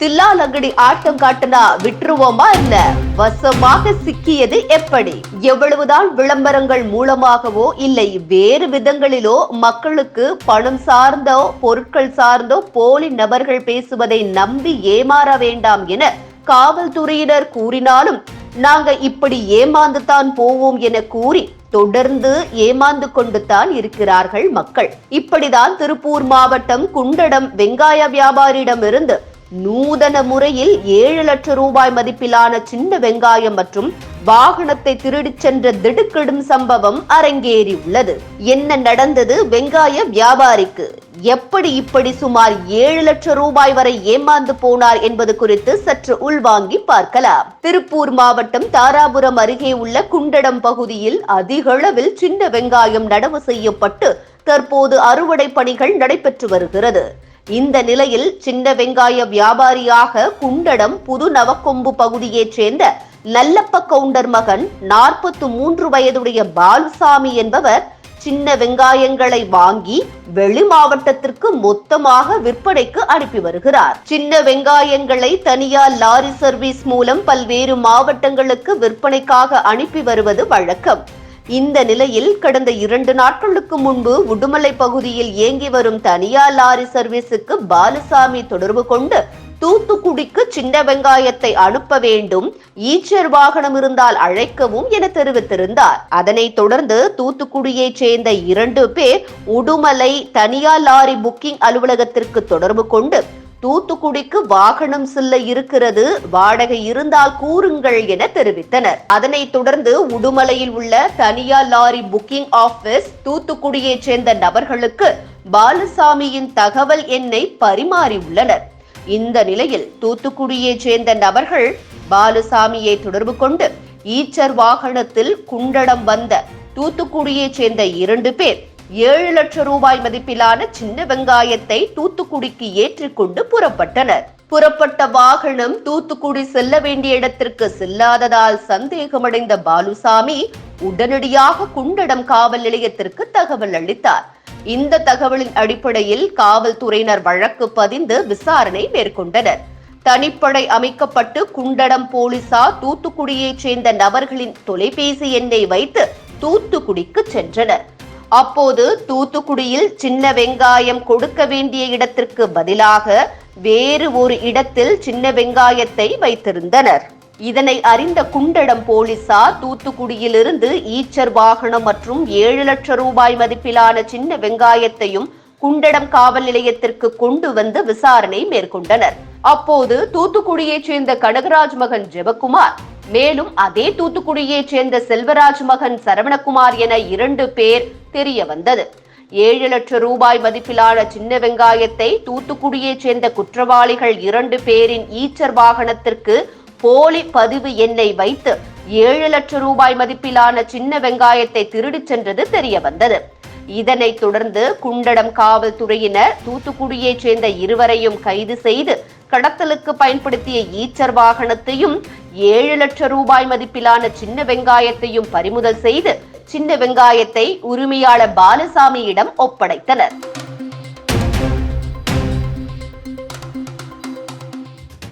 தில்லாலங்கடி ஆட்டம் காட்டுனா விட்டுருவோமா இல்ல வசமாக சிக்கியது எப்படி? எவ்வளவுதான் விளம்பரங்கள் மூலமாகவோ இல்லை வேறு விதங்களிலோ மக்களுக்கு பணம் சார்ந்தோ பொருட்கள் சார்ந்தோ போலி நபர்கள் பேசுவதை நம்பி ஏமாற வேண்டாம் என காவல்துறையினர் கூறினாலும் நாங்க இப்படி ஏமாந்து தான் போவோம் என கூறி தொடர்ந்து ஏமாந்து கொண்டு தான் இருக்கிறார்கள் மக்கள். இப்படிதான் திருப்பூர் மாவட்டம் குண்டடம் வெங்காய வியாபாரியிடமிருந்து நூதன முறையில் ஏழு லட்சம் ரூபாய் மதிப்பிலான சின்ன வெங்காயம் மற்றும் வாகனத்தை திருடிச் சென்ற திடுக்கிடும் சம்பவம் அரங்கேறி உள்ளது என்ன நடந்தது? வெங்காய வியாபாரிக்கு எப்படி இப்படி சுமார் ஏழு லட்சம் ரூபாய் வரை ஏமாந்து போனார் என்பது குறித்து சற்று உள்வாங்கி பார்க்கலாம். திருப்பூர் மாவட்டம் தாராபுரம் அருகே உள்ள குண்டடம் பகுதியில் அதிகளவில் சின்ன வெங்காயம் நடவு செய்யப்பட்டு தற்போது அறுவடை பணிகள் நடைபெற்று வருகிறது. இந்த நிலையில் சின்ன வெங்காய வியாபாரியாக குண்டடம் புது நவக்கொம்பு பகுதியைச் சேர்ந்த நல்லப்ப கவுண்டர் மகன் நாற்பத்து மூன்று வயதுடைய பாலுசாமி என்பவர் சின்ன வெங்காயங்களை வாங்கி வெளி மாவட்டத்திற்கு மொத்தமாக விற்பனைக்கு அனுப்பி வருகிறார். சின்ன வெங்காயங்களை தனியார் லாரி சர்வீஸ் மூலம் பல்வேறு மாவட்டங்களுக்கு விற்பனைக்காக அனுப்பி வருவது வழக்கம். இந்த நிலையில் கடந்த இரண்டு நாட்களுக்கு முன்பு உடுமலை பகுதியில் இயங்கி வரும் தனியார் லாரி சர்வீஸுக்கு பாலுசாமி தொடர்பு கொண்டு தூத்துக்குடிக்கு சின்ன வெங்காயத்தை அனுப்ப வேண்டும் ஈச்சர் வாகனம் இருந்தால் அழைக்கவும் என தெரிவித்திருந்தார். அதனைத் தொடர்ந்து தூத்துக்குடியைச் சேர்ந்த இரண்டு பேர் உடுமலை தனியார் லாரி புக்கிங் அலுவலகத்திற்கு தொடர்பு கொண்டு தூத்துக்குடிக்கு வாகனம் செல்ல இருக்கிறது. வாடகை இருந்தால் கூறுங்கள் என தெரிவித்தனர். அதனைத் தொடர்ந்து உடுமலையில் உள்ள தனியார் லாரி புக்கிங் ஆபீஸ் தூத்துக்குடியைச் சேர்ந்த நபர்களுக்கு பாலுசாமியின் தகவல் எண்ணை பரிமாறியுள்ளனர். இந்த நிலையில் தூத்துக்குடியைச் சேர்ந்த நபர்கள் பாலுசாமியை தொடர்பு கொண்டு ஈச்சர் வாகனத்தில் குண்டடம் வந்த தூத்துக்குடியைச் சேர்ந்த இரண்டு பேர் ஏழு லட்சம் ரூபாய் மதிப்பிலான சின்ன வெங்காயத்தை தூத்துக்குடிக்கு ஏற்றிக்கொண்டு புறப்பட்டனர். புறப்பட்ட வாகனம் தூத்துக்குடி செல்ல வேண்டிய இடத்திற்கு செல்லாததால் சந்தேகமடைந்த பாலுசாமி உடனடியாக குண்டடம் காவல் நிலையத்திற்கு தகவல் அளித்தார். இந்த தகவலின் அடிப்படையில் காவல்துறையினர் வழக்கு பதிந்து விசாரணை மேற்கொண்டனர். தனிப்படை அமைக்கப்பட்டு குண்டடம் போலீசார் தூத்துக்குடியைச் சேர்ந்த நபர்களின் தொலைபேசி எண்ணை வைத்து தூத்துக்குடிக்கு சென்றனர். அப்போது தூத்துக்குடியில் சின்ன வெங்காயம் கொடுக்க வேண்டிய இடத்திற்கு பதிலாக வேறு ஒரு இடத்தில் சின்ன வெங்காயத்தை வைத்திருந்தனர். இதனை அறிந்த குண்டடம் போலீசார் தூத்துக்குடியிலிருந்து ஈச்சர் வாகனம் மற்றும் ஏழு லட்சம் ரூபாய் மதிப்பிலான சின்ன வெங்காயத்தையும் குண்டடம் காவல் நிலையத்திற்கு கொண்டு வந்து விசாரணை மேற்கொண்டனர். அப்போது தூத்துக்குடியைச் சேர்ந்த கனகராஜ் மகன் ஜெபக்குமார் மேலும் அதே தூத்துக்குடியைச் சேர்ந்த செல்வராஜ் மகன் சரவணகுமார் என இரண்டு பேர் தெரிய வந்தது. ஏழு லட்சம் ரூபாய் மதிப்பிலான சின்ன வெங்காயத்தை தூத்துக்குடியைச் சேர்ந்த குற்றவாளிகள் இரண்டு பேரின் ஈச்சர் வாகனத்திற்கு போலி பதிவு எண்ணை வைத்து ஏழு லட்சம் ரூபாய் மதிப்பிலான சின்ன வெங்காயத்தை திருடிச் சென்றது தெரிய வந்தது. இதனைத் தொடர்ந்து குண்டடம் காவல்துறையினர் தூத்துக்குடியைச் சேர்ந்த இருவரையும் கைது செய்து கடத்தலுக்கு பயன்படுத்திய ஈச்சர் வாகனத்தையும் ஏழு லட்சம் ரூபாய் மதிப்பிலான சின்ன வெங்காயத்தையும் பறிமுதல் செய்து சின்ன வெங்காயத்தை உரிமையாளர் பாலசாமியிடம் ஒப்படைத்தனர்.